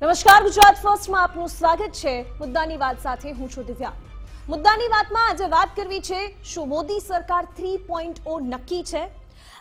નમસ્કાર, ગુજરાત ફર્સ્ટમાં આપનું સ્વાગત છે. મુદ્દાની વાત સાથે હું છું દિવ્યા. મુદ્દાની વાતમાં આજે વાત કરવી છે, શું મોદી સરકાર થ્રી પોઈન્ટ ઓ નક્કી છે?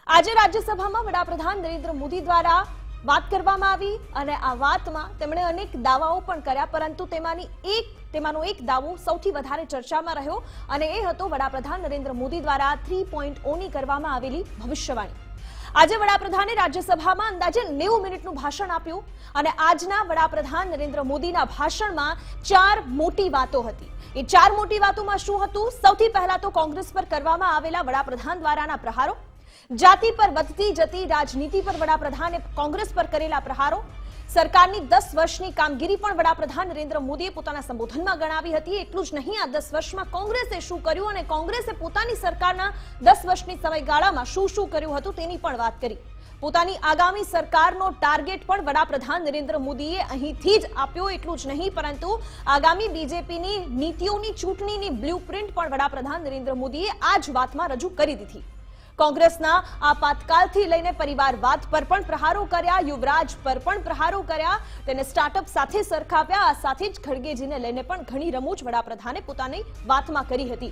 આજે રાજ્યસભામાં વડાપ્રધાન નરેન્દ્ર મોદી દ્વારા વાત કરવામાં આવી અને આ વાતમાં તેમણે અનેક દાવાઓ પણ કર્યા, પરંતુ તેમાંની એક, તેમાંનો એક દાવો સૌથી વધારે ચર્ચામાં રહ્યો અને એ હતો વડાપ્રધાન નરેન્દ્ર મોદી દ્વારા થ્રી પોઈન્ટ ઓની કરવામાં આવેલી ભવિષ્યવાણી. આજે વડાપ્રધાને રાજ્યસભામાં અંદાજે નેવું મિનિટનું ભાષણ આપ્યું અને આજના વડાપ્રધાન નરેન્દ્ર મોદીના ભાષણમાં ચાર મોટી વાતો હતી. એ ચાર મોટી વાતોમાં શું હતું? સૌથી પહેલા તો કોંગ્રેસ પર કરવામાં આવેલા વડાપ્રધાન દ્વારાના પ્રહારો. જાતિ પર વધતી જતી રાજનીતિ પર વડાપ્રધાને કોંગ્રેસ પર કરેલા પ્રહારો. સરકારની દસ વર્ષની કામગીરી પણ વડાપ્રધાન નરેન્દ્ર મોદીએ પોતાના સંબોધનમાં ગણાવી હતી. એટલું જ નહીં, આ દસ વર્ષમાં કોંગ્રેસે શું કર્યું અને કોંગ્રેસે પોતાની સરકારના દસ વર્ષની સમયગાળામાં શું શું કર્યું હતું તેની પણ વાત કરી. પોતાની આગામી સરકારનો ટાર્ગેટ પણ વડાપ્રધાન નરેન્દ્ર મોદીએ અહીંથી જ આપ્યો, એટલું જ નહીં, પરંતુ આગામી બીજેપીની નીતિઓની ચૂંટણીની બ્લુપ્રિન્ટ પણ વડાપ્રધાન નરેન્દ્ર મોદીએ આ જ વાતમાં રજૂ કરી દીધી. કોંગ્રેસના આપાતકાલથી લઈને પરિવારવાદ પર પણ પ્રહારો કર્યા, યુવરાજ પર પણ પ્રહારો કર્યા, તેને સ્ટાર્ટઅપ સાથે સરખાવ્યા, આ સાથે જ ખડગેજીને લઈને પણ ઘણી રમૂજ વડાપ્રધાને પોતાની વાતમાં કરી હતી.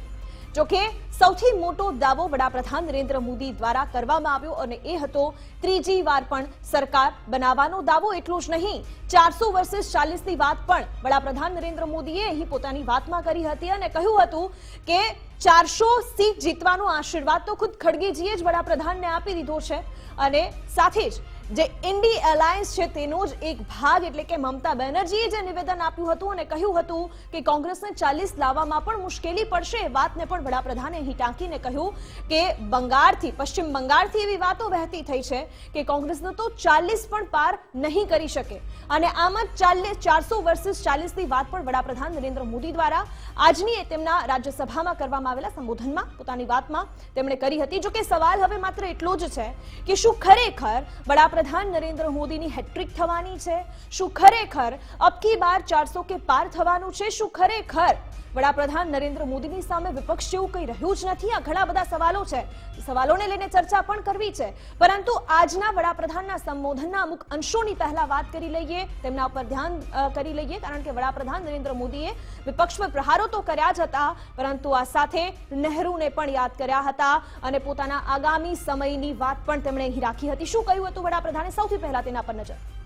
જોકે, સૌથી મોટો દાવો વડાપ્રધાન નરેન્દ્ર મોદી દ્વારા કરવામાં આવ્યો અને એ હતો, ત્રીજી વાર પણ સરકાર બનાવવાનો દાવો એટલું જ નહીં. ચારસો વર્ષે ચાલીસની વાત પણ વડાપ્રધાન નરેન્દ્ર મોદીએ અહીં પોતાની વાતમાં કરી હતી અને કહ્યું હતું કે ચારસો સીટ જીતવાનો આશીર્વાદ તો ખુદ ખડગેજીએ જ વડાપ્રધાનને આપી દીધો છે. અને સાથે જ જે ઇન્ડી એલાયન્સ છે, તેનો જ એક ભાગ એટલે કે મમતા બેનર્જીએ જે નિવેદન આપ્યું હતું અને કહ્યું હતું કે કોંગ્રેસને ચાલીસ લાવવામાં પણ મુશ્કેલી પડશે, એ વાતને પણ વડાપ્રધાને અહીં ટાંકીને કહ્યું કે બંગાળથી, પશ્ચિમ બંગાળથી એવી વાતો વહેતી થઈ છે કે કોંગ્રેસનો તો ચાલીસ પણ પાર નહીં કરી શકે. અને આમ જ ચાલીસ, ચારસો વર્સિસ ચાલીસની વાત પણ વડાપ્રધાન નરેન્દ્ર મોદી દ્વારા આજની તેમના રાજ્યસભામાં કરવામાં આવેલા સંબોધનમાં પોતાની વાતમાં તેમણે કરી હતી. જો કે સવાલ હવે માત્ર એટલો જ છે કે શું ખરેખર વડાપ્રધાન નરેન્દ્ર મોદીની હેટ્રિક થવાની છે. શું ખરેખર અબકી બાર ચારસો કે પાર થવાનું છે? શું ખરેખર વડાપ્રધાન નરેન્દ્ર મોદીની સામે વિપક્ષ જેવું કંઈ રહ્યું જ નથી. આ ઘણા બધા સવાલો છે. સવાલોને લઈને ચર્ચા પણ કરવી છે. પરંતુ આજના વડાપ્રધાનના સંબોધનના અમુક અંશોની પહેલા વાત કરી લઈએ, તેમના પર ધ્યાન કરી લઈએ, કારણ કે વડાપ્રધાન નરેન્દ્ર મોદીએ વિપક્ષ પર પ્રહારો તો કર્યા જ હતા, પરંતુ આ સાથે નહેરુને પણ યાદ કર્યા હતા અને પોતાના આગામી સમયની વાત પણ તેમણે અહીં રાખી હતી. શું કહ્યું હતું વડાપ્રધાને? સૌથી પહેલા તેના પર નજર.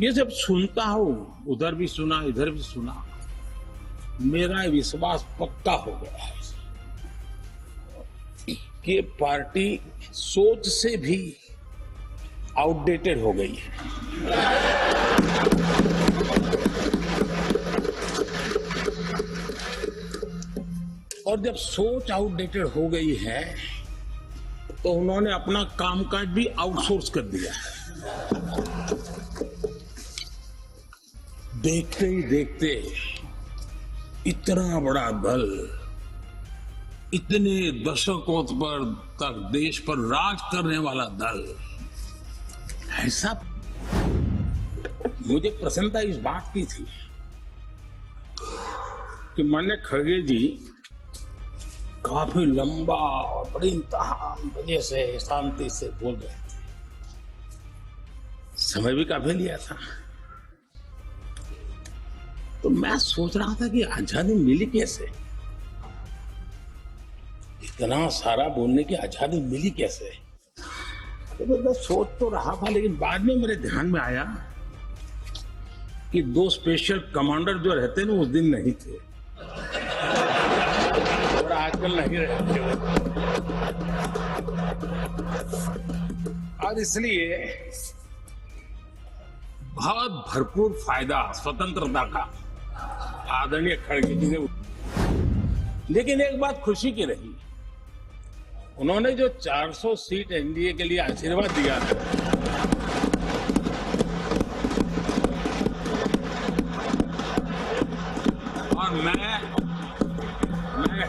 ये जब सुनता हूँ, उधर भी सुना, इधर भी सुना, मेरा विश्वास पक्का हो गया है कि पार्टी सोच से भी आउटडेटेड हो गई है। और जब सोच आउटडेटेड हो गई है तो उन्होंने अपना कामकाज भी आउटसोर्स कर दिया है। देखते ही देखते इतना बड़ा दल इतने दशकों पर तक देश पर राज करने वाला दल ऐसा मुझे प्रसन्नता इस बात की थी कि मैंने खड़गे जी काफ़ी लंबा और बड़ी इंतहा वजह से शांति से बोल रहे थे। समय भी काफ़ी लिया था। तो मैं सोच रहा था कि आज़ादी मिली कैसे? इतना सारा बोलने की आज़ादी मिली कैसे? तो मैं सोच तो रहा था, लेकिन बाद में मेरे ध्यान में आया कि दो स्पेशल कमांडर जो रहते ना, उस दिन नहीं थे। और आजकल नहीं रहते और इसलिए बहुत भरपूर फ़ायदा, स्वतंत्रता का। आदरणीय खड़गे जी ने। लेकिन एक बात खुशी की रही उन्होंने जो 400 सीट एनडीए के लिए आशीर्वाद दिया था, और मैं मैं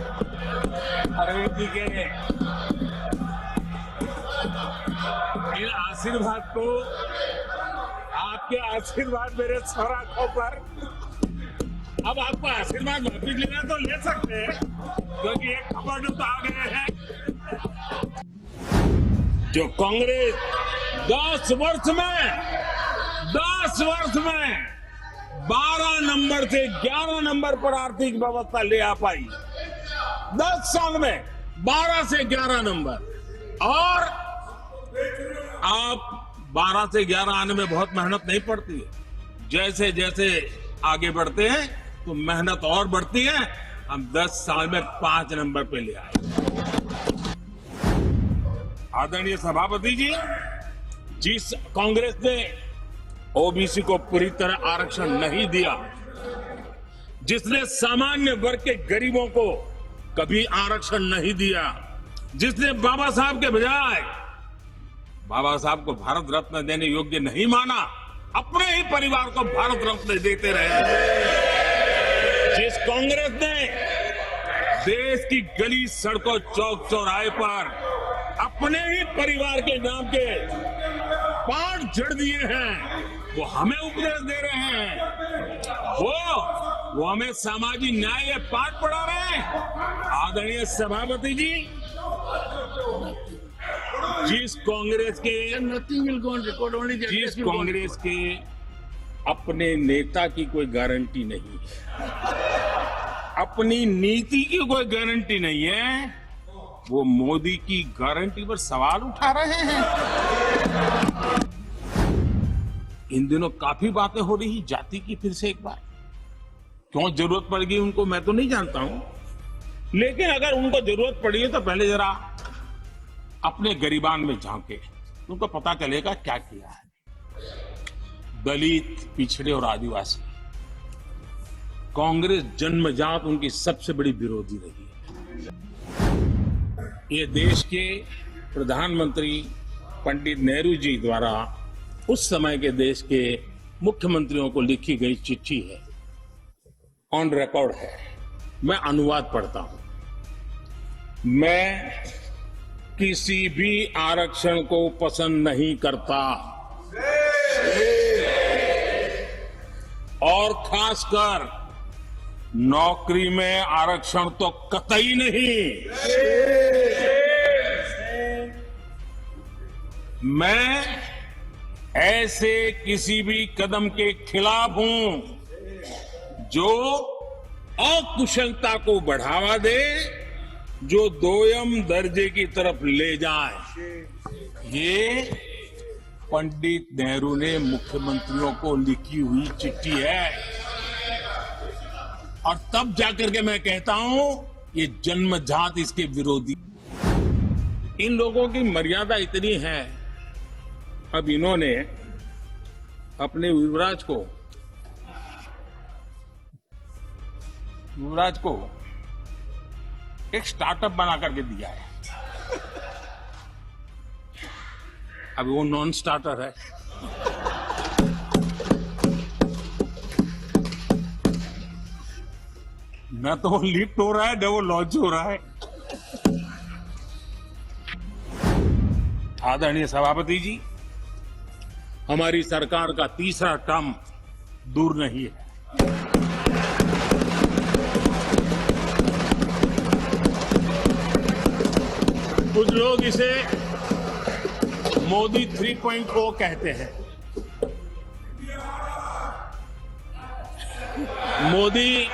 अरविंद जी के इन आशीर्वाद को आपके आशीर्वाद मेरे सौराखों पर अब आपको आशीर्वाद वापिस लेना तो ले सकते हैं। क्योंकि एक खबर तो आ गए हैं। जो कांग्रेस दस वर्ष में, दस वर्ष में 12 नंबर से 11 नंबर पर आर्थिक व्यवस्था ले आ पाई। 10 साल में 12 से 11 नंबर। और आप 12 से 11 आने में बहुत मेहनत नहीं पड़ती। है जैसे जैसे आगे बढ़ते हैं तो मेहनत और बढ़ती है, हम 10 साल में पाँच नंबर पे ले आए। आदरणीय सभापति जी, जिस कांग्रेस ने ओबीसी को पूरी तरह आरक्षण नहीं दिया, जिसने सामान्य वर्ग के गरीबों को कभी आरक्षण नहीं दिया, जिसने बाबा साहब के बजाय बाबा साहब को भारत रत्न देने योग्य नहीं माना, अपने ही परिवार को भारत रत्न देते रहे। जिस कांग्रेस ने देश की गली सड़कों चौक चौराहे पर अपने ही परिवार के नाम के पाठ जड़ दिए हैं। वो हमें उपदेश दे रहे हैं। वो वो हमें सामाजिक न्याय के पाठ पढ़ा रहे हैं। आदरणीय सभापति जी जिस कांग्रेस के जिस कांग्रेस के अपने नेता की कोई गारंटी नहीं है। अपनी नीति की कोई गारंटी नहीं है। वो मोदी की गारंटी पर सवाल उठा रहे हैं। इन दिनों काफ़ी बातें हो रही, जाति की फिर से एक बार। क्यों ज़रूरत पड़ेगी उनको, मैं तो नहीं जानता हूँ। लेकिन अगर उनको ज़रूरत पड़ी है तो पहले जरा अपने गरीबान में झांके। उनको पता चलेगा क्या किया है। दलित, पिछड़े और आदिवासी। कांग्रेस जन्मजात उनकी सबसे बड़ी विरोधी रही है। ये देश के प्रधानमंत्री पंडित नेहरू जी द्वारा उस समय के देश के मुख्यमंत्रियों को लिखी गई चिट्ठी है। ऑन रिकॉर्ड है। मैं अनुवाद पढ़ता हूँ। मैं किसी भी आरक्षण को पसंद नहीं करता। और खासकर नौकरी में आरक्षण तो कतई नहीं। मैं ऐसे किसी भी कदम के खिलाफ हूँ जो अकुशलता को बढ़ावा दे, जो दोयम दर्जे की तरफ़ ले जाए। ये पंडित नेहरू ने मुख्यमंत्रियों को लिखी हुई चिट्ठी है। और तब जाकर के मैं कहता हूँ, ये जन्मजात इसके विरोधी। इन लोगों की मर्यादा इतनी है। अब इन्होंने अपने युवराज को युवराज को एक स्टार्टअप बना करके दिया है। अब वो नॉन स्टार्टर है। न तो वो लिफ्ट हो रहा है, न वो लॉन्च हो रहा है। आदरणीय सभापति जी, हमारी सरकार का तीसरा टर्म दूर नहीं है। कुछ लोग इसे मोदी 3.0 कहते हैं। मोदी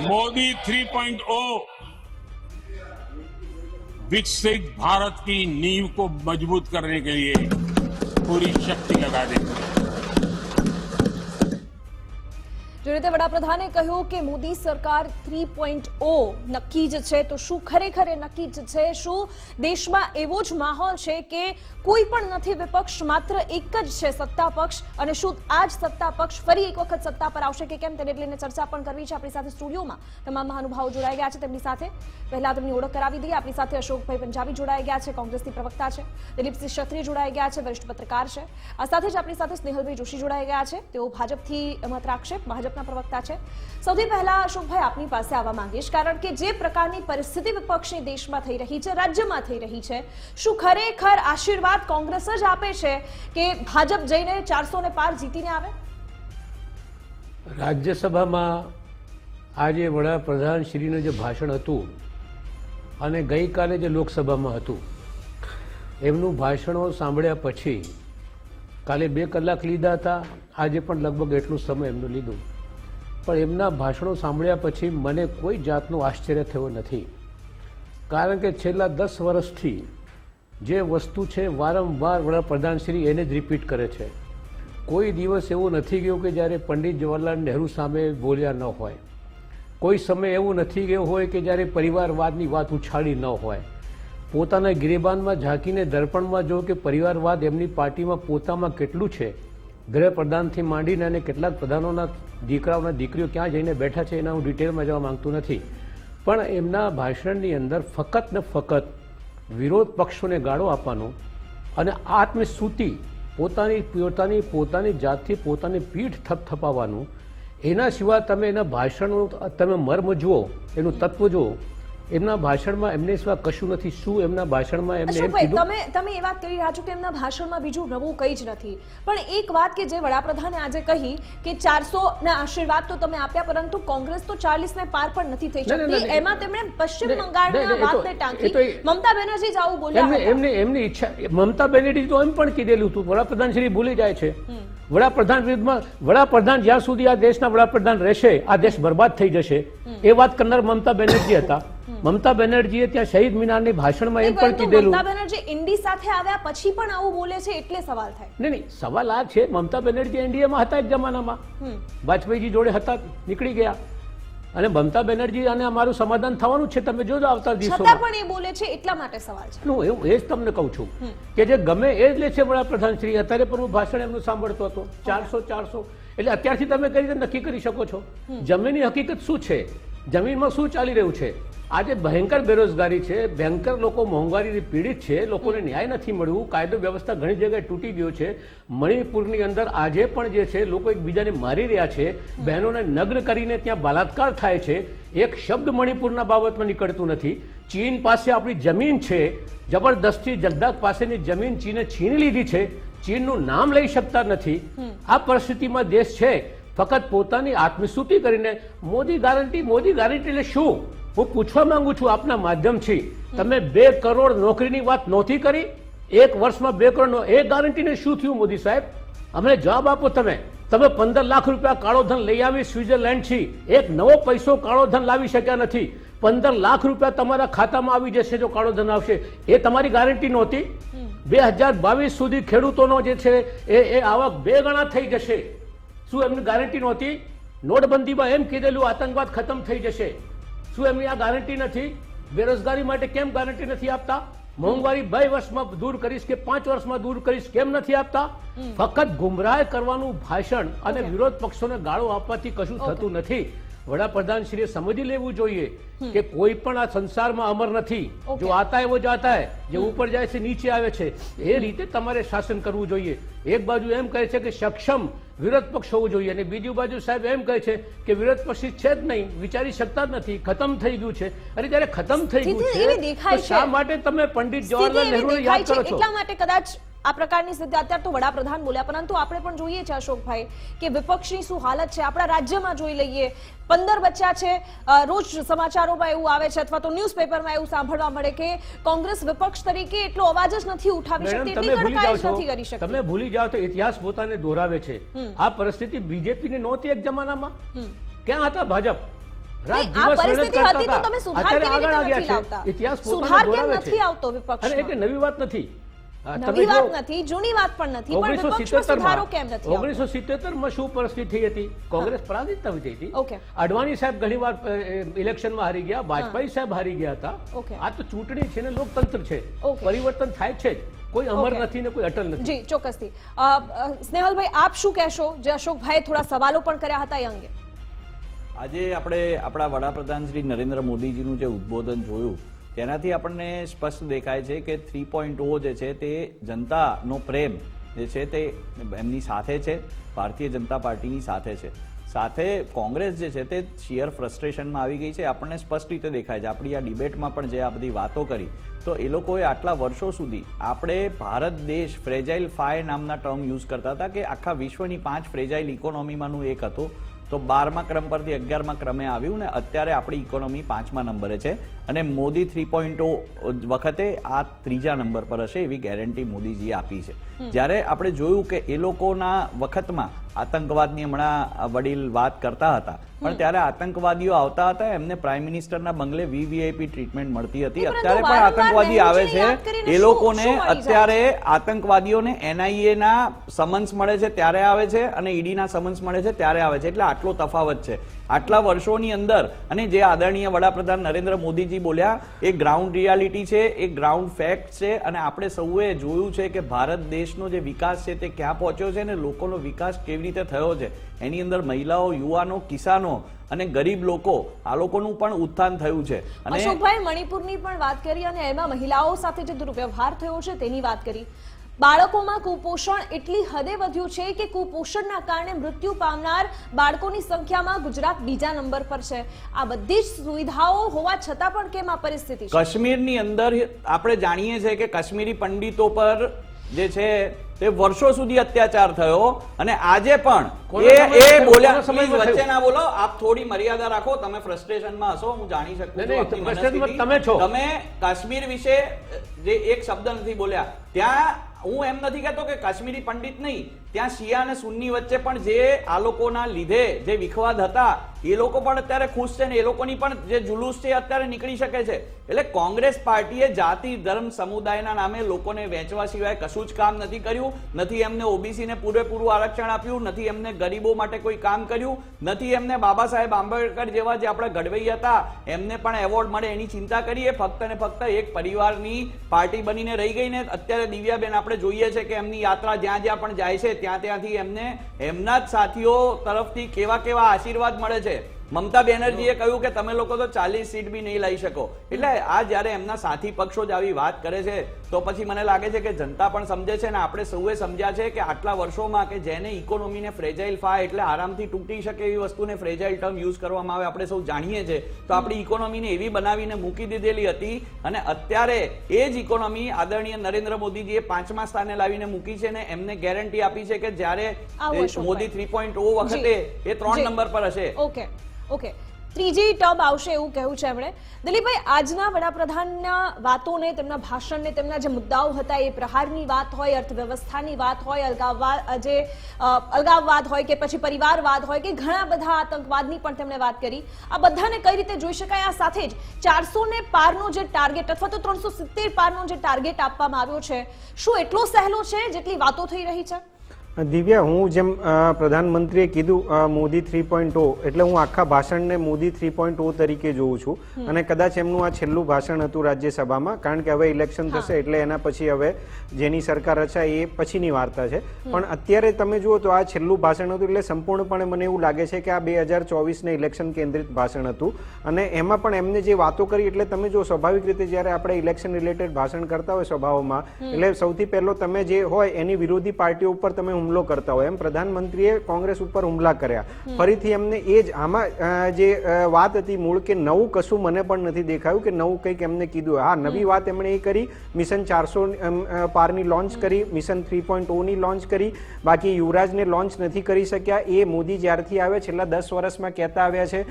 मोदी 3.0 विकसित भारत की नींव को मजबूत करने के लिए पूरी शक्ति लगा देंगे જે રીતે વડાપ્રધાને કહ્યું કે મોદી સરકાર થ્રી પોઈન્ટ ઓ નક્કી જ છે, તો શું ખરેખર નક્કી જ છે? શું દેશમાં એવો જ માહોલ છે કે કોઈ પણ નથી વિપક્ષ, માત્ર એક જ છે સત્તા પક્ષ? અને શું આ જ સત્તા પક્ષ ફરી એક વખત સત્તા પર આવશે કે કેમ તેને લઈને ચર્ચા પણ કરવી છે આપણી સાથે સ્ટુડિયોમાં. તમામ મહાનુભાવો જોડાઈ ગયા છે તેમની સાથે. પહેલા તેમની ઓળખ કરાવી દઈએ. આપણી સાથે અશોકભાઈ પંજાબી જોડાઈ ગયા છે, કોંગ્રેસની પ્રવક્તા છે. દિલીપસિંહ ક્ષત્રિય જોડાઈ ગયા છે, વરિષ્ઠ પત્રકાર છે. આ સાથે જ આપણી સાથે સ્નેહલભાઈ જોશી જોડાઈ ગયા છે. તેઓ ભાજપથી મત રાખશે ભાજપના પ્રવક્તા છે. સૌથી પહેલા અશોકભાઈ, આપની પાસે આવવા માંગીશ કારણ કે જે પ્રકારની પરિસ્થિતિ વિપક્ષની દેશમાં થઈ રહી છે, રાજ્યમાં થઈ રહી છે, શું ખરેખર આશીર્વાદ કોંગ્રેસ જ આપે છે કે ભાજપ જઈને ચારસો ને પાર જીતીને આવે? રાજ્યસભામાં આજે વડાપ્રધાન શ્રીનું જે ભાષણ હતું અને ગઈકાલે જે લોકસભામાં હતું, એમનું ભાષણો સાંભળ્યા પછી કાલે બે કલાક લીધા હતા, આજે પણ લગભગ એટલું સમય એમનું લીધું. પણ એમના ભાષણો સાંભળ્યા પછી મને કોઈ જાતનું આશ્ચર્ય થયું નથી. કારણ કે છેલ્લા દસ વર્ષથી જે વસ્તુ છે વારંવાર વડાપ્રધાનશ્રી એને જ રિપીટ કરે છે. કોઈ દિવસ એવું નથી ગયું કે જ્યારે પંડિત જવાહરલાલ નહેરુ સામે બોલ્યા ન હોય. કોઈ સમય એવું નથી ગયો હોય કે જ્યારે પરિવારવાદની વાત ઉછાળી ન હોય. પોતાના ગિરેબાનમાં ઝાંકીને દર્પણમાં જો કે પરિવારવાદ એમની પાર્ટીમાં પોતામાં કેટલું છે ગૃહપ્રધાનથી માંડીને અને કેટલાક પ્રધાનોના દીકરાઓના દીકરીઓ ક્યાં જઈને બેઠા છે એના હું ડિટેલમાં જવા માંગતો નથી. પણ એમના ભાષણની અંદર ફક્ત ને ફક્ત વિરોધ પક્ષોને ગાળો આપવાનો અને આત્મસ્તુતિ પોતાની પોતાની પોતાની જાતથી પોતાની પીઠ થપથપાવવાનું, એના સિવાય તમે એના ભાષણનું તમે મર્મ જુઓ, એનું તત્વ જુઓ એમના ભાષણમાં એમને સિવાય કશું નથી? શું એમના ભાષણમાં એમને એમ કીધું? તમે તમે એ વાત કરી રહ્યા છો કે એમના ભાષણમાં બીજું નવું કંઈ જ નથી. પણ એક વાત કે જે વડાપ્રધાને આજે કહી કે ચારસો ના આશીર્વાદ તો તમે આપ્યા પરંતુ કોંગ્રેસ તો ચાલીસ ને પાર પણ નથી થઈ શકતી. એમાં તેમણે પશ્ચિમ બંગાળના વાતને ટાંકી. મમતા બેનર્જી જ આવું બોલ્યા એમને. એમને એમની ઈચ્છા મમતા બેનર્જી તો એમ પણ કીધેલું હતું વડાપ્રધાન શ્રી ભૂલી જાય છે. વડાપ્રધાન વિરુદ્ધમાં વડાપ્રધાન જ્યાં સુધી આ દેશના વડાપ્રધાન રહેશે આ દેશ બરબાદ થઈ જશે. એ વાત કરનાર મમતા બેનર્જી હતા. મમતા બેનર્જીએ ત્યાં શહીદ મિનારની ભાષણમાં એમ પણ કીધેલું. મમતા બેનર્જી ઇન્ડી સાથે આવ્યા પછી પણ આવું બોલે છે એટલે સવાલ થાય. નહીં નહીં સવાલ આ છે મમતા બેનર્જી એનડીએમાં હતા એક જમાનામાં. વાજપેયીજી જોડે હતા નીકળી ગયા. અને મમતા બેનર્જી અને અમારું સમાધાન થવાનું છે તમે જોજો આવતા દિવસો પણ એ બોલે છે એટલા માટે સવાલ છે. હું એવું એ જ તમને કહું છું કે જે ગમે એ જ લે છે વડાપ્રધાન શ્રી અત્યારે પણ હું ભાષણ એમનું સાંભળતો હતો. ચારસો ચારસો. એટલે અત્યારથી તમે કઈ રીતે નક્કી કરી શકો છો? જમીનની હકીકત શું છે? જમીનમાં શું ચાલી રહ્યું છે? આજે ભયંકર બેરોજગારી છે ભયંકર લોકો મોંઘવારીથી પીડિત છે લોકોને ન્યાય નથી મળ્યું કાયદો વ્યવસ્થા ઘણી જગ્યાએ તૂટી ગયો છે. મણિપુરની અંદર આજે પણ જે છે લોકો એકબીજાને મારી રહ્યા છે બહેનોને નગ્ન કરીને ત્યાં બલાત્કાર થાય છે. એક શબ્દ મણિપુરના બાબતમાં નીકળતું નથી. ચીન પાસે આપણી જમીન છે. જબરદસ્તી જગદાક પાસેની જમીન ચીને છીની લીધી છે. ચીનનું નામ લઈ શકતા નથી. આ પરિસ્થિતિમાં દેશ છે. ફક્ત પોતાની આત્મસ્તુતિ કરીને મોદી ગારંટી મોદી ગારંટી એટલે શું? હું પૂછવા માંગુ છું આપના માધ્યમથી. તમે બે કરોડ નોકરીની વાત નહોતી કરી? એક વર્ષમાં બે કરોડ એ ગારંટીને શું થયું મોદી સાહેબ? અમને જવાબ આપો તમે. તમે પંદર લાખ રૂપિયા કાળો ધન લઈ આવી સ્વિટ્ઝરલેન્ડથી એક નવો પૈસો કાળો ધન લાવી શક્યા નથી. પંદર લાખ રૂપિયા તમારા ખાતામાં આવી જશે જો કાળો ધન આવશે. એ તમારી ગારંટી નહોતી. બે હજાર બાવીસ સુધી ખેડૂતોનો જે છે એ એ આવક બે ગણા થઈ જશે. શું એમની ગારંટી નહોતી? નોટબંધીમાં એમ કીધેલું આતંકવાદ ખતમ થઈ જશે. શું એમની આ ગારંટી નથી? બેરોજગારી માટે કેમ ગારંટી નથી આપતા? મોંઘવારી બે વર્ષમાં દૂર કરીશ કે પાંચ વર્ષમાં દૂર કરીશ કેમ નથી આપતા? ફક્ત ગુમરાહ કરવાનું ભાષણ અને વિરોધ પક્ષોને ગાળો આપવાથી કશું થતું નથી. વડાપ્રધાન સમજી લેવું જોઈએ કે કોઈ પણ આ સંસારમાં અમર નથી. જો આતા એવો જાતા હે જે ઉપર જાય છે નીચે આવે છે એ રીતે તમારે શાસન કરવું જોઈએ. એક બાજુ એમ કહે છે કે સક્ષમ વિરોધ પક્ષ હોવું જોઈએ અને બીજી બાજુ સાહેબ એમ કહે છે કે વિરોધ પક્ષી છે જ નહીં વિચારી શકતા જ નથી ખતમ થઈ ગયું છે. અને જ્યારે ખતમ થઈ ગયું છે શા માટે તમે પંડિત જવાહરલાલ નહેરુ યાદ કરો છો? એટલા માટે કદાચ આ પ્રકારની સ્થિતિ અત્યારે તો વડાપ્રધાન બોલ્યા પરંતુ આપણે પણ જોઈએ છે અશોકભાઈ કે વિપક્ષની શું હાલત છે? આપણા રાજ્યમાં જોઈ લઈએ પંદર બચ્ચા છે. રોજ સમાચારોમાં એવું આવે છે અથવા તો ન્યૂઝપેપરમાં એવું સાંભળવા મળે કે કોંગ્રેસ વિપક્ષ તરીકે એટલો અવાજ જ નથી ઉઠાવી શકતી તમે એટલી ભૂલી જાઓ કડકાઈ નથી કરી શકતી. તમે ભૂલી જાઓ તો ઇતિહાસ પોતાને દોરાવે છે. આ પરિસ્થિતિ બીજેપી ની નહોતી એક જમાનામાં. ક્યાં હતા ભાજપ? ઇતિહાસ પોતાને દોરાવે છે? અને એ નવી વાત નથી. નવી વાત નથી જૂની વાત પણ નથી પણ વિપક્ષમાં સુધારો કેમ નથી ઓગણીસો માં શું પરિસ્થિતિ હતી? કોંગ્રેસ પરાજિત થઈ હતી. અડવાણી સાહેબ ઘણી વાર ઇલેક્શનમાં હારી ગયા વાજપેયી સાહેબ હારી ગયા હતા. આ તો ચૂંટણી છે ને લોકતંત્ર છે. પરિવર્તન થાય છે જ. કોઈ અમર નથી ને કોઈ અટલ નથી. જી ચોક્કસથી. સ્નેહલભાઈ આપ શું કહેશો? જે અશોકભાઈએ થોડા સવાલો પણ કર્યા હતા એ અંગે. આજે આપણે આપણા વડાપ્રધાન શ્રી નરેન્દ્ર મોદીજીનું જે ઉદ્બોધન જોયું તેનાથી આપણને સ્પષ્ટ દેખાય છે કે થ્રી પોઈન્ટ ઓ જે છે તે જનતાનો પ્રેમ જે છે તે એમની સાથે છે, ભારતીય જનતા પાર્ટીની સાથે છે. સાથે કોંગ્રેસ જે છે તે શિયર ફ્રસ્ટ્રેશનમાં આવી ગઈ છે, આપણને સ્પષ્ટ રીતે દેખાય છે. આપણી આ ડિબેટમાં પણ જે આ બધી વાતો કરી, તો એ લોકોએ આટલા વર્ષો સુધી આપણે ભારત દેશ ફ્રેજાઇલ ફાય નામના ટર્મ યુઝ કરતા હતા કે આખા વિશ્વની પાંચ ફ્રેજાઇલ ઇકોનોમીમાંનું એક હતું. તો બારમા ક્રમ પરથી અગિયારમા ક્રમે આવ્યું ને અત્યારે આપણી ઇકોનોમી પાંચમા નંબરે છે. અને મોદી થ્રી પોઈન્ટ વખતે આ ત્રીજા નંબર પર હશે એવી ગેરંટી મોદીજીએ આપી છે. જ્યારે આપણે જોયું કે એ લોકોના વખતમાં આતંકવાદની હમણાં વડીલ વાત કરતા હતા. પણ ત્યારે આતંકવાદીઓ આવતા હતા એમને પ્રાઇમ મિનિસ્ટરના બંગલે વીવીઆઈપી ટ્રીટમેન્ટ મળતી હતી. અત્યારે પણ આતંકવાદી આવે છે એ લોકોને અત્યારે આતંકવાદીઓને એનઆઈએના સમન્સ મળે છે ત્યારે આવે છે અને ઈડીના સમન્સ મળે છે ત્યારે આવે છે. એટલે આટલો તફાવત છે. આટલા વર્ષોની અંદર અને જે આદરણીય વડાપ્રધાન નરેન્દ્ર મોદીજી બોલ્યા એ ગ્રાઉન્ડ રિયાલિટી છે એ ગ્રાઉન્ડ ફેક્ટ છે અને આપણે સૌએ જોયું છે કે ભારત દેશનો જે વિકાસ છે તે ક્યાં પહોંચ્યો છે અને લોકોનો વિકાસ કેવી રીતે થયો છે. એની અંદર મહિલાઓ યુવાનો કિસાનો અને ગરીબ લોકો આ લોકોનું પણ ઉત્થાન થયું છે. અને અશોકભાઈ મણિપુરની પણ વાત કરી અને એમાં મહિલાઓ સાથે જે દુર્વ્યવહાર થયો છે તેની વાત કરી. બાળકોમાં કુપોષણ એટલી હદે વધ્યું છે કે કુપોષણના કારણે મૃત્યુ પામનાર બાળકોની સંખ્યામાં ગુજરાત બીજા નંબર પર છે. આ બધી જ સુવિધાઓ હોવા છતાં પણ કેમ આ પરિસ્થિતિ કાશ્મીરની અંદર આપણે જાણીએ છીએ કે કાશ્મીરી પંડિતો પર જે છે તે વર્ષો સુધી અત્યાચાર થયો અને આજે પણ એ એ બોલ્યા વચ્ચે ના બોલો. આપ થોડી મર્યાદા રાખો. તમે ફ્રસ્ટ્રેશનમાં હશો હું જાણી શકું. તમે છો. તમે કાશ્મીર વિશે જે એક શબ્દ નથી બોલ્યા. ત્યાં હું એમ નથી કહેતો કે કાશ્મીરી પંડિત નહીં. ત્યાં શિયા અને સુન્ની વચ્ચે પણ જે આ લોકોના લીધે જે વિખવાદ હતા, એ લોકો પણ અત્યારે ખુશ છે ને એ લોકોની પણ જે જુલુસ છે અત્યારે નીકળી શકે છે. એટલે કોંગ્રેસ પાર્ટીએ જાતિ, ધર્મ, સમુદાયના નામે લોકોને વેચવા સિવાય કશું જ કામ નથી કર્યું. નથી એમને ઓબીસી ને પૂરેપૂરું આરક્ષણ આપ્યું, નથી એમને ગરીબો માટે કોઈ કામ કર્યું, નથી એમને બાબા સાહેબ આંબેડકર જેવા જે આપણા ગઢવૈ હતા, એમને પણ એવોર્ડ મળે એની ચિંતા કરીએ. ફક્ત ને ફક્ત એક પરિવારની પાર્ટી બનીને રહી ગઈ ને અત્યારે દિવ્યાબેન આપણે જોઈએ છે કે એમની યાત્રા જ્યાં જ્યાં પણ જાય છે ત્યાં ત્યાંથી એમને એમના જ સાથીઓ તરફથી કેવા કેવા આશીર્વાદ મળે છે. મમતા બેનર્જીએ કહ્યું કે તમે લોકો તો ચાલીસ સીટ બી નહીં લઈ શકો. એટલે આ જ્યારે એમના સાથી પક્ષો જ આવી વાત કરે છે તો પછી મને લાગે છે કે જનતા પણ સમજે છે ને આપણે સૌએ સમજ્યા છે કે આટલા વર્ષોમાં કે જેને ઇકોનોમીને ફ્રેજાઇલ ફાય એટલે આરામથી તૂટી શકે એવી વસ્તુને ફ્રેજાઇલ ટર્મ યુઝ કરવામાં આવે આપણે સૌ જાણીએ છીએ. તો આપણી ઇકોનોમીને એવી બનાવીને મૂકી દીધેલી હતી અને અત્યારે એ જ ઇકોનોમી આદરણીય નરેન્દ્ર મોદીજીએ પાંચમા સ્થાને લાવીને મૂકી છે ને એમને ગેરંટી આપી છે કે જ્યારે. મોદી થ્રી પોઈન્ટ ઓ વખતે એ ત્રણ નંબર પર હશે. ઓકે. ઓકે ત્રીજી ટર્મ આવશે એવું કહ્યું છે એમણે. દિલીપભાઈ, આજના વડાપ્રધાનના વાતોને, તેમના ભાષણને, તેમના જે મુદ્દાઓ હતા એ પ્રહારની વાત હોય, અર્થવ્યવસ્થાની વાત હોય અલગાવવાદ જે અલગાવવાદ હોય કે પછી પરિવારવાદ હોય કે ઘણા બધા આતંકવાદની પણ તેમણે વાત કરી. આ બધાને કઈ રીતે જોઈ શકાય? આ સાથે જ ચારસો ને પારનો જે ટાર્ગેટ અથવા તો ત્રણસો સિત્તેર પારનો જે ટાર્ગેટ આપવામાં આવ્યો છે, શું એટલો સહેલો છે? જેટલી વાતો થઈ રહી છે. દિવ્યા હું જેમ પ્રધાનમંત્રીએ કીધું મોદી થ્રી પોઈન્ટ એટલે હું આખા ભાષણને મોદી થ્રી પોઈન્ટ ઓ તરીકે જોઉં છું. અને કદાચ એમનું આ છેલ્લું ભાષણ હતું રાજ્યસભામાં કારણ કે હવે ઇલેક્શન થશે એટલે એના પછી હવે જેની સરકાર રચાય એ પછીની વાર્તા છે. પણ અત્યારે તમે જુઓ તો આ છેલ્લું ભાષણ હતું એટલે સંપૂર્ણપણે મને એવું લાગે છે કે આ બે હજાર ચોવીસને ઇલેક્શન કેન્દ્રિત ભાષણ હતું. અને એમાં પણ એમને જે વાતો કરી એટલે તમે જો સ્વાભાવિક રીતે જ્યારે આપણે ઇલેક્શન રિલેટેડ ભાષણ કરતા હોય સ્વભાવમાં એટલે સૌથી પહેલો તમે જે હોય એની વિરોધી પાર્ટીઓ ઉપર તમે હુમલો કરતા હોય. એમ પ્રધાનમંત્રીએ કોંગ્રેસ ઉપર હુમલા કર્યા. ફરીથી એમને એ જ આમાં જે વાત હતી મૂળ કે નવું કશું મને પણ નથી દેખાયું કે નવું કંઈક એમને કીધું. હા નવી વાત એમણે એ કરી મિશન ચારસો પારની લોન્ચ કરી મિશન થ્રી પોઈન્ટ ઓની લોન્ચ કરી. બાકી યુવરાજને લોન્ચ નથી કરી શક્યા. એ મોદી જ્યારથી આવ્યા છેલ્લા દસ વર્ષમાં કહેતા આવ્યા છે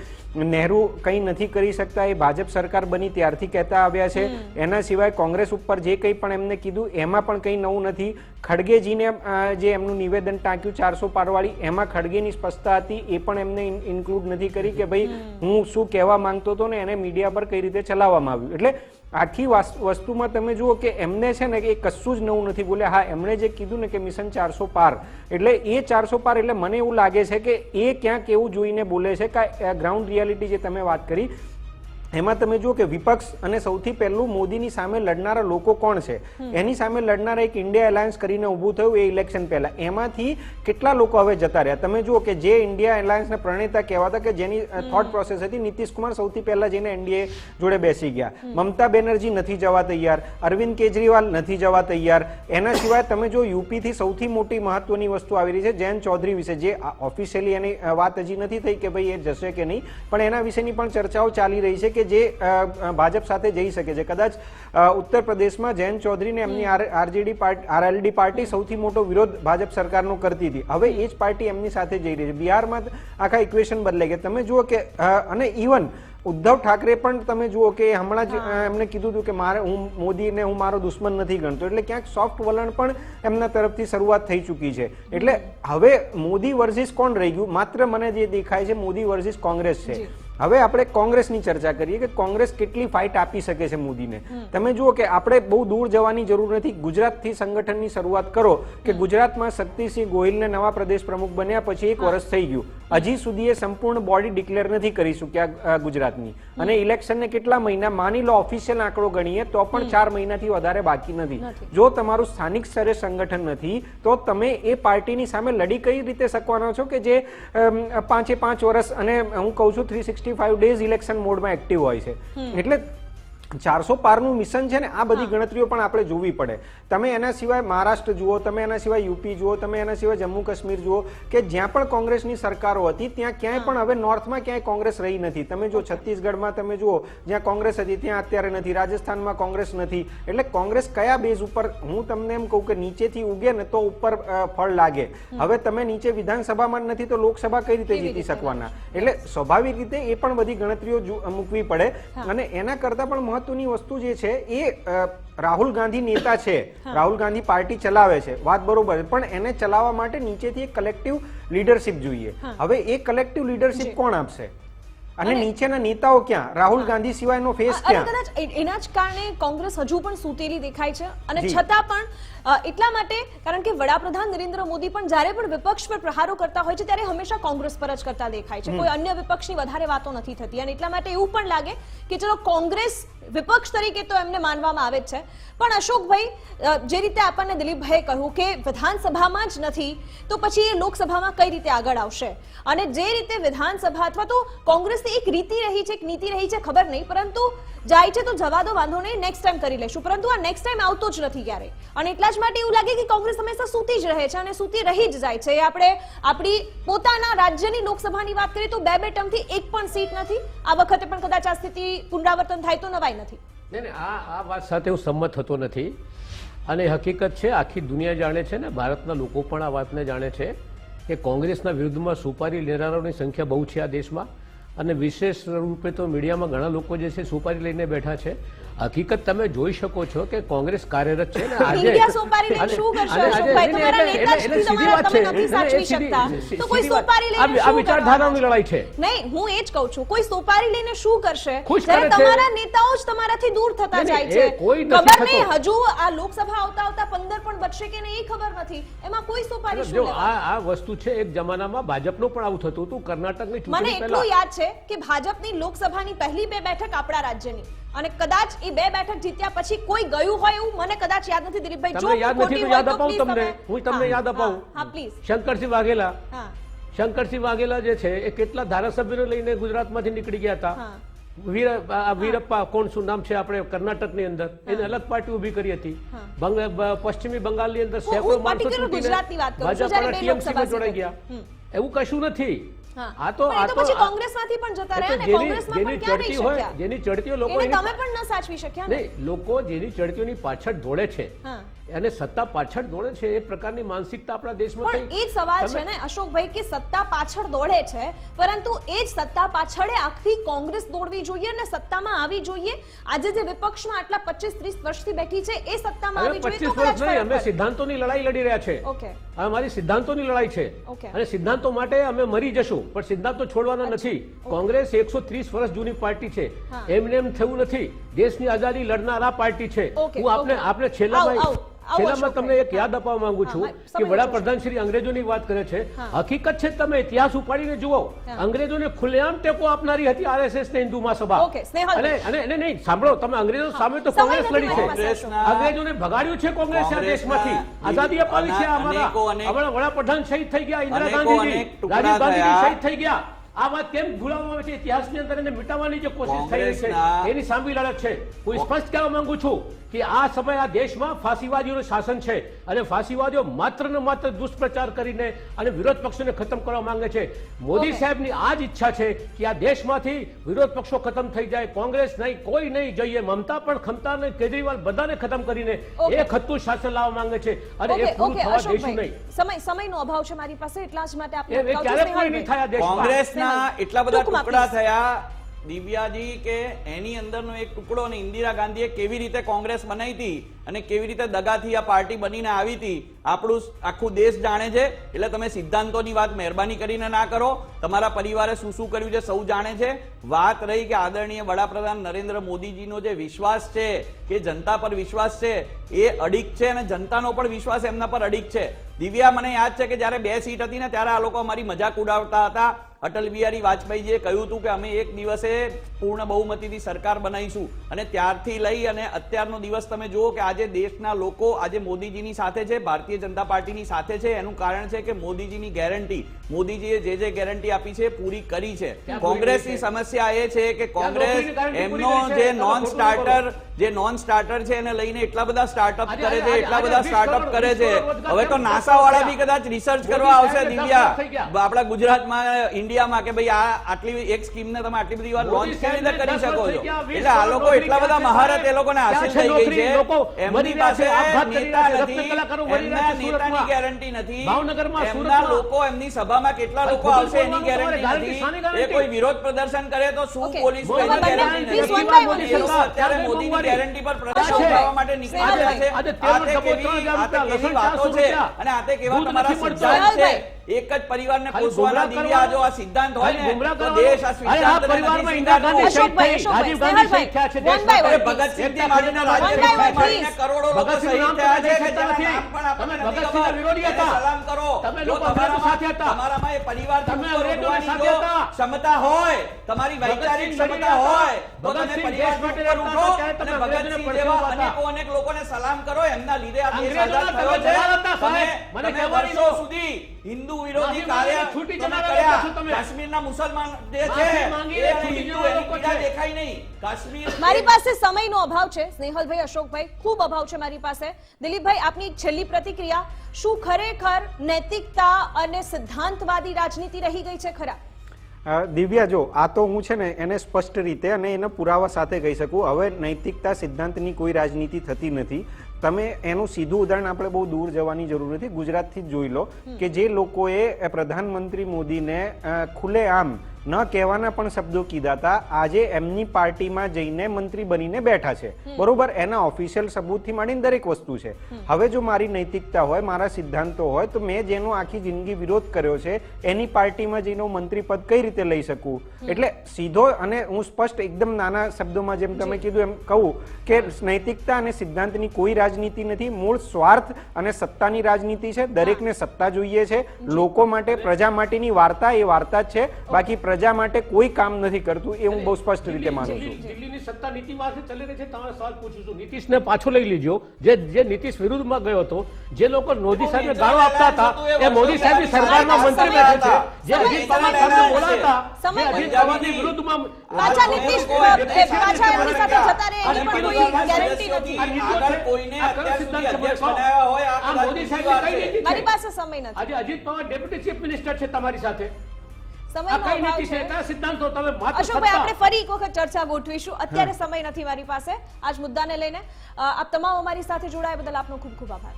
નહેરુ કંઈ નથી કરી શકતા. એ ભાજપ સરકાર બની ત્યારથી કહેતા આવ્યા છે. એના સિવાય કોંગ્રેસ ઉપર જે કંઈ પણ એમને કીધું એમાં પણ કંઈ નવું નથી. ખડગેજીને જે એમનું નિવેદન ટાંક્યું ચારસો પારવાળી. એમાં ખડગેની સ્પષ્ટતા હતી એ પણ એમને ઇન્ક્લુડ નથી કરી કે ભાઈ હું શું કહેવા માંગતો હતો ને એને મીડિયા પર કઈ રીતે ચલાવવામાં આવ્યું. એટલે આખી વસ્તુમાં તમે જુઓ કે એમને છે ને કે એ કશું જ નવું નથી બોલ્યા. હા એમણે જે કીધું ને કે મિશન ચારસો પાર. એટલે એ ચારસો પાર એટલે મને એવું લાગે છે કે એ ક્યાંક એવું જોઈને બોલે છે કે ગ્રાઉન્ડ રિયાલિટી જે તમે વાત કરી એમાં તમે જુઓ કે વિપક્ષ અને સૌથી પહેલું મોદીની સામે લડનારા લોકો કોણ છે? એની સામે લડનારા એક ઇન્ડિયા એલાયન્સ કરીને ઊભું થયું એ ઇલેક્શન પહેલા. એમાંથી કેટલા લોકો હવે જતા રહ્યા? તમે જુઓ કે જે ઇન્ડિયા એલાયન્સના પ્રણેતા કહેવાતા કે જેની થોટ પ્રોસેસ હતી નીતિશ કુમાર સૌથી પહેલા જઈને એનડીએ જોડે બેસી ગયા. મમતા બેનર્જી નથી જવા તૈયાર. અરવિંદ કેજરીવાલ નથી જવા તૈયાર. એના સિવાય તમે જો યુપીથી સૌથી મોટી મહત્વની વસ્તુ આવી રહી છે જયંત ચૌધરી વિશે. જે ઓફિશિયલી એની વાત હજી નથી થઈ કે ભાઈ એ જશે કે નહીં. પણ એના વિશેની પણ ચર્ચાઓ ચાલી રહી છે કે જે ભાજપ સાથે જઈ શકે છે. કદાચ ઉત્તર પ્રદેશમાં જયંત ચૌધરીને એમની આરજેડી પાર્ટી આરએલડી પાર્ટી સૌથી મોટો વિરોધ ભાજપ સરકારનો કરતી હતી. હવે એ જ પાર્ટી એમની સાથે જઈ રહી છે. બિહારમાં આખા ઇક્વેશન બદલાઈ ગયા. તમે જુઓ કે અને ઇવન ઉદ્ધવ ઠાકરે પણ તમે જુઓ કે હમણાં જ એમને કીધું હતું કે મારે હું મોદીને હું મારો દુશ્મન નથી ગણતો. એટલે ક્યાંક સોફ્ટ વલણ પણ એમના તરફથી શરૂઆત થઈ ચૂકી છે. એટલે હવે મોદી વર્સિસ કોણ રહી ગયું? માત્ર મને જે દેખાય છે મોદી વર્સિસ કોંગ્રેસ છે. હવે આપણે કોંગ્રેસની ચર્ચા કરીએ કે કોંગ્રેસ કેટલી ફાઇટ આપી શકે છે મોદીને. તમે જુઓ કે આપણે બહુ દૂર જવાની જરૂર નથી. ગુજરાતથી સંગઠનની શરૂઆત કરો કે ગુજરાતમાં શક્તિસિંહ ગોહિલને નવા પ્રદેશ પ્રમુખ બન્યા પછી એક વર્ષ થઈ ગયું. હજી સુધી એ સંપૂર્ણ બોડી ડિક્લેર નથી કરી શક્યા ગુજરાતની. અને ઇલેક્શનને કેટલા મહિના માની લો ઓફિશિયલ આંકડો ગણીએ તો પણ ચાર મહિનાથી વધારે બાકી નથી. જો તમારું સ્થાનિક સ્તરે સંગઠન નથી તો તમે એ પાર્ટીની સામે લડી કઈ રીતે શકવાનો છો કે જે પાંચે પાંચ વર્ષ અને હું કહું છું three sixty five days election મોડમાં એક્ટિવ હોય છે. એટલે ચારસો પારનું મિશન છે ને આ બધી ગણતરીઓ પણ આપણે જોવી પડે. તમે એના સિવાય મહારાષ્ટ્ર જુઓ તમે એના સિવાય યુપી જુઓ તમે એના સિવાય જમ્મુ કાશ્મીર જુઓ કે જ્યાં પણ કોંગ્રેસની સરકારો હતી ત્યાં ક્યાંય પણ હવે નોર્થમાં ક્યાંય કોંગ્રેસ રહી નથી. તમે જો છત્તીસગઢમાં તમે જુઓ જ્યાં કોંગ્રેસ હતી ત્યાં અત્યારે નથી. રાજસ્થાનમાં કોંગ્રેસ નથી. એટલે કોંગ્રેસ કયા બેઝ ઉપર હું તમને એમ કહું કે નીચેથી ઉગે ને તો ઉપર ફળ લાગે. હવે તમે નીચે વિધાનસભામાં નથી તો લોકસભા કઈ રીતે જીતી શકવાના? એટલે સ્વાભાવિક રીતે એ પણ બધી ગણતરીઓ મૂકવી પડે. અને એના કરતા પણ મહત્વની વસ્તુ જે છે એ રાહુલ ગાંધી નેતા છે. રાહુલ ગાંધી પાર્ટી ચલાવે છે. વાત બરોબર. પણ એને ચલાવવા માટે નીચેથી એક કલેક્ટિવ લીડરશિપ જોઈએ. હવે એ કલેક્ટિવ લીડરશિપ કોણ આપશે? અને નીચેના નેતાઓ ક્યાં? રાહુલ ગાંધી સિવાયનો ફેસ ક્યાં? કદાચ એના જ કારણે કોંગ્રેસ હજુ પણ સૂતેલી દેખાય છે. અને છતાં પણ એટલા માટે કારણ કે વડાપ્રધાન નરેન્દ્ર મોદી પણ જ્યારે પણ વિપક્ષ પર પ્રહારો કરતા હોય છે ત્યારે હંમેશા કોંગ્રેસ પર જ કરતા દેખાય છે. કોઈ અન્ય વિપક્ષની વધારે વાતો નથી થતી. અને એટલા માટે એવું પણ લાગે કે ચલો કોંગ્રેસ વિપક્ષ તરીકે તો એમને માનવામાં આવે જ છે. પણ અશોકભાઈ જે રીતે આપણને દિલીપભાઈએ કહ્યું કે વિધાનસભામાં જ નથી તો પછી એ લોકસભામાં કઈ રીતે આગળ આવશે? અને જે રીતે વિધાનસભા અથવા તો કોંગ્રેસની એક રીતિ રહી છે એક નીતિ રહી છે ખબર નહીં પરંતુ જાય છે તો જવા દો વાંધો નહીં નેક્સ્ટ ટાઈમ કરી લેશું પરંતુ આ નેક્સ્ટ ટાઈમ આવતો જ નથી ક્યારે અને એટલા જ માટે એવું લાગે કે કોંગ્રેસ હંમેશા સૂતી જ રહે છે અને સૂતી રહી જ જાય છે. આપણે આપણી પોતાના રાજ્યની લોકસભાની વાત કરીએ તો બે બે ટર્મથી એક પણ સીટ નથી. આ વખતે પણ કદાચ આ સ્થિતિ પુનરાવર્તન થાય તો નવાઈ નથી. આ આ વાત સાથે હું સંમત થતો નથી. અને હકીકત છે, આખી દુનિયા જાણે છે ને, ભારતના લોકો પણ આ વાતને જાણે છે કે કોંગ્રેસના વિરુદ્ધમાં સુપારી લેનારાઓની સંખ્યા બહુ છે આ દેશમાં. અને વિશેષ રૂપે તો મીડિયામાં ઘણા લોકો જે છે સુપારી લઈને બેઠા છે. હકીકત તમે જોઈ શકો છો કે કોંગ્રેસ કાર્યરત છે ને આજે મીડિયા સોપારી લઈને અને- શું કરશે અશોકભાઈ? તમારા નેતા જ એટલે- એટલે તમારા તમે નથી સાચવી શકતા. તો કોઈ સોપારી લઈને આ- આ વિચારધારાની લડાઈ છે. નહીં હું એ જ કહું છું કોઈ સોપારી લઈને શું કરશે? જ્યારે તમારા નેતાઓ જ તમારાથી દૂર થતા જાય છે. એ કોઈ નથી ખબર નહીં હજુ આ લોકસભા આવતા આવતા પંદર પણ બચશે કે નહીં એ ખબર નથી. એમાં કોઈ સોપારી શું લેવા? આ આ વસ્તુ છે એક જમાનામાં ભાજપનું પણ આવું થતું હતું. કર્ણાટકની મને એટલું યાદ છે કે ભાજપની લોકસભાની પહેલી બે બેઠક આપણા રાજ્યની. અને કદાચ એ બે બેઠક જીત્યા પછી કોઈ ગયું હોય એવું મને કદાચ યાદ નથી દિલીપભાઈ. જો યાદ નથી તો યાદ અપાવું તમને. હું તમને યાદ અપાવું. હા, પ્લીઝ શંકરસિંહ વાઘેલા. હા. શંકરસિંહ વાઘેલા જે છે એ કેટલા ધારાસભ્યો લઈને ગુજરાતમાંથી નીકળી ગયા હતા? વીર વીરપ્પા કોણ શું નામ છે આપણે કર્ણાટકની અંદર? એને અલગ પાર્ટી ઊભી કરી હતી. પશ્ચિમી બંગાળની અંદર સેંકડો માણસો ભાજપમાં જોડાઈ ગયા. એવું કશું નથી. આ તો આ તો પછી કોંગ્રેસમાંથી પણ જતા રહ્યા ને જેની- કોંગ્રેસમાં પણ ક્યાં રહી ચડતી શક્યા? જેની ચડતીઓ લોકો તમે પણ ન સાચવી શક્યા ને. લોકો જેની ચડતીઓની પાછળ દોડે છે. હા. અને સત્તા પાછળ દોડે છે એ પ્રકારની માનસિકતા આપણા દેશમાં પણ એ સવાલ છે ને અશોકભાઈ કે સત્તા પાછળ દોડે છે પરંતુ એ જ સત્તા પાછળ આખી કોંગ્રેસ દોડવી જોઈએ અને સત્તામાં આવી જોઈએ? આજે જે વિપક્ષમાં આટલા પચીસ ત્રીસ વર્ષથી બેઠી છે એ સત્તામાં આવી જોઈએ? પચીસ તો કદાચ વર્ષ નહીં અમે સિદ્ધાંતોની લડાઈ લડી રહ્યા છે. ઓકે. આ અમારી સિદ્ધાંતોની લડાઈ છે. અને સિદ્ધાંતો માટે અમે મરી જશું પણ સિદ્ધાંતો છોડવાના નથી. કોંગ્રેસ એકસો ત્રીસ વર્ષ જૂની પાર્ટી છે. એમને એમ થયું નથી દેશની આઝાદી લડનારા પાર્ટી છે. હું આપને આપને છેલ્લા છેલ્લામાં તમને એક યાદ અપાવવા માંગુ છું કે વડાપ્રધાન શ્રી અંગ્રેજોની વાત કરે છે. હકીકત છે તમે ઇતિહાસ ઉપાડીને જુઓ. અંગ્રેજોને ખુલ્લેઆમ ટેકો આપનારી હતી આરએસએસ ને હિન્દુ મહાસભા. અને અને અને નહીં સાંભળો તમે અંગ્રેજો સામે તો કોંગ્રેસ લડી છે. અંગ્રેજોને ભગાડ્યું છે કોંગ્રેસ આ દેશમાંથી. આઝાદી અપાવી છે અમારા આપણા વડાપ્રધાન શહીદ થઈ ગયા ઇન્દિરા ગાંધીજી. રાજીવ ગાંધીજી શહીદ થઈ ગયા. આ વાત કેમ ભૂલાવવામાં આવે છે? ઇતિહાસની અંદર એને મિટાવવાની જે કોશિશ થઈ રહી છે એની સાંભળી લડત છે. હું સ્પષ્ટ કહેવા માંગુ છું કે આ સમય આ દેશમાં ફાંસીવાદીઓનું શાસન છે અને ફાંસીવાદીઓ માત્ર ને માત્ર દુષ્પ્રચાર કરીને અને વિરોધ પક્ષોને ખતમ કરવા માંગે છે. મોદી સાહેબની આ જ ઈચ્છા છે કે આ દેશમાંથી વિરોધ પક્ષો ખતમ થઈ જાય કોંગ્રેસ નહીં કોઈ નહીં જોઈએ મમતા પણ ખમતા નહીં કેજરીવાલ બધાને ખતમ કરીને એ ખતું શાસન લાવવા માંગે છે અને એ પૂરું થવા દેશું નહીં. સમય સમયનો અભાવ છે મારી પાસે એટલા જ માટે આપણે કોંગ્રેસના એટલા બધા ટુકડા થયા દિવ્યાજી કે એની અંદરનો એક ટુકડો અને ઇન્દિરા ગાંધીએ કેવી રીતે કોંગ્રેસ બનાવી હતી અને કેવી રીતે દગાથી આ પાર્ટી બનીને આવી હતી, આપણું આખું દેશ જાણે છે. એટલે તમે સિદ્ધાંતોની વાત મહેરબાની કરીને ના કરો. તમારા પરિવારે શું શું કર્યું છે સૌ જાણે છે. વાત રહી કે આદરણીય વડાપ્રધાન નરેન્દ્ર મોદીજીનો જે વિશ્વાસ છે, કે જનતા પર વિશ્વાસ છે, એ અડીક છે અને જનતાનો પણ વિશ્વાસ એમના પર અડીક છે. દિવ્યા, મને યાદ છે કે જ્યારે બે સીટ હતી ને ત્યારે આ લોકો અમારી મજાક ઉડાવતા હતા. અટલ બિહારી વાજપેયીજીએ કહ્યું હતું કે અમે એક દિવસે પૂર્ણ બહુમતીથી સરકાર બનાવીશું. અને ત્યારથી લઈ અને અત્યારનો દિવસ તમે જુઓ કે આજે દેશના લોકો આજે મોદીજીની સાથે છે ભારતીય જનતા પાર્ટીની સાથે છે. એનું કારણ છે કે મોદીજીની ગેરંટી. મોદીજીએ જે જે ગેરંટી આપી છે પૂરી કરી છે. કોંગ્રેસની સમસ્યા એ છે કે કોંગ્રેસ એમનો જે નોન સ્ટાર્ટર જે નોન સ્ટાર્ટર છે એને લઈને એટલા બધા સ્ટાર્ટઅપ કરે છે એટલા બધા સ્ટાર્ટઅપ કરે છે. હવે તો નાસા વાળા? બી કદાચ રિસર્ચ કરવા આવશે દિવ્યા. આપણા ગુજરાતમાં ઇન્ડિયામાં કે ભાઈ આ આટલી એક સ્કીમને તમે આટલી બધી વાર લોન્ચ કેવી રીતે કરી શકો છો? એટલે આ લોકો એટલા બધા મહારત એ લોકોને હાસિલ થઈ ગઈ છે? એમની પાસે નેતા નથી રત્ન કલાકારો મરી એમના નેતાની ગેરંટી નથી. એમના લોકો એમની સભામાં કેટલા લોકો આવશે એની ગેરંટી નથી? એ કોઈ વિરોધ પ્રદર્શન કરે તો શું પોલીસ. અત્યારે મોદીની ગેરંટી પર પ્રદર્શન કરવા માટે નીકળી રહ્યા છે. આ તે કેવી વાતો છે? અને આ તે કેવા તમારા સિદ્ધાંત છે. એક જ પરિવારને પોષવાના ગુમરાહ દિવ્યા જો આ સિદ્ધાંત હોય ને તો દેશ આ સિદ્ધાંતને પરિવારમાં ઇન્દિરા ગાંધી શહીદ થઈ. રાજીવ ગાંધી શહીદ થયા છે દેશ by ભગતસિંહ રાજેન્દ્રસિંહથી please. માંડીને કરોડો લોકો શહીદ નામ થયા છે કે નથી. તમે ભગતસિંહના વિરોધી હતા. સલામ કરો તમે લોકો અંગ્રેજો સાથે હતા. તમારામાં એ પરિવાર તમે અંગ્રેજોની સાથે હતા. ક્ષમતા હોય તમારી વૈચારિક ક્ષમતા હોય તો તમે ભગતસિંહ દેશ માટે ઉઠો અને તમે ભગતસિંહ જેવા અનેકો અનેક લોકોને સલામ કરો એમના લીધે આ દેશ આઝાદ થયો છે. મને દો. સુધી હિન્દુ વિરોધી કાર્ય છૂટી જનારા છો તમે. કાશ્મીરના મુસલમાન જે છે એ હિન્દુ જનારા એની લોકો પીડા છે. દેખાય નહીં. કાશ્મીર મારી પાસે સમયનો અભાવ છે સ્નેહલભાઈ અશોકભાઈ ખૂબ અભાવ છે મારી પાસે. દિલીપભાઈ આપની છેલ્લી પ્રતિક્રિયા શું ખરેખર નૈતિકતા અને સિદ્ધાંતવાદી રાજનીતિ રહી ગઈ છે ખરા? દિવ્યા જો આ તો હું છે ને એને સ્પષ્ટ રીતે અને એના પુરાવા સાથે કહી શકું. હવે નૈતિકતા સિદ્ધાંતની કોઈ રાજનીતિ થતી નથી. તમે એનું સીધું ઉદાહરણ આપણે બહુ દૂર જવાની જરૂર નથી. ગુજરાતથી જ જોઈ લો કે જે લોકોએ પ્રધાનમંત્રી મોદીને ખુલ્લેઆમ ન કહેવાના પણ શબ્દો કીધા હતા આજે એમની પાર્ટીમાં જઈને મંત્રી બનીને બેઠા છે. બરોબર એના ઓફિશિયલ સબૂતથી માંડીને દરેક વસ્તુ છે. હવે જો મારી નૈતિકતા હોય મારા સિદ્ધાંતો હોય તો મેં જેનો આખી જિંદગી વિરોધ કર્યો છે એની પાર્ટીમાં જઈને હું મંત્રી પદ કઈ રીતે લઈ શકું? એટલે સીધો અને હું સ્પષ્ટ એકદમ નાના શબ્દોમાં જેમ તમે કીધું એમ કહું કે નૈતિકતા અને સિદ્ધાંતની કોઈ રાજનીતિ નથી. મૂળ સ્વાર્થ અને સત્તાની રાજનીતિ છે. દરેકને સત્તા જોઈએ છે. લોકો માટે પ્રજા માટેની વાર્તા એ વાર્તા જ છે. બાકી પ્રજા માટે કોઈ કામ નથી કરતું એ હું બહુ સ્પષ્ટ રીતે માનું છું. દિલ્હીની સત્તા નીતિમાંથી ચાલી રહી છે તમારો સવાલ પૂછું છું. નીતિશને પાછો લઈ લીજો. જે જે નીતિશ વિરુદ્ધમાં ગયો હતો જે લોકો મોદી સાહેબને ગાળો આપતા હતા એ મોદી સાહેબની સરકારમાં મંત્રી બેઠે છે. જે અજીત પવાર સાહેબને બોલાતા સમય. જે અજીત પવારની વિરુદ્ધમાં પાછા નીતિશ એ પાછા એમની સાથે જતા રહે એની પણ કોઈ ગેરંટી નથી. આગળ કોઈને અત્યાર સુધી અધ્યક્ષ બનાવ્યા હોય આ આ મોદી સાહેબ કઈ નીતિ મારી પાસે સમય નથી. આજે Ajit Pawar deputy chief minister છે તમારી સાથે. આ સમયનો કઈ અભાવ નીતિ છે? છે. કયા સિદ્ધાંતો તમે અશોકભાઈ આપણે ફરી એક વખત ચર્ચા ગોઠવીશું. અત્યારે સમય નથી મારી પાસે. આજ મુદ્દાને લઈને આપ તમામ અમારી સાથે જોડાયા બદલ આપનો ખૂબ ખૂબ આભાર.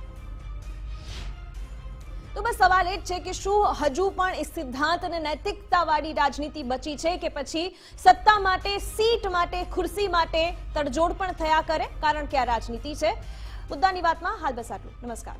તો બસ સવાલ એ જ છે કે શું હજુ પણ એ સિદ્ધાંત અને નૈતિકતાવાળી રાજનીતિ બચી છે કે પછી સત્તા માટે સીટ માટે ખુરશી માટે તડજોડ પણ થયા કરે? કારણ કે આ રાજનીતિ છે. મુદ્દાની વાતમાં હાલ બસ આટલું. નમસ્કાર.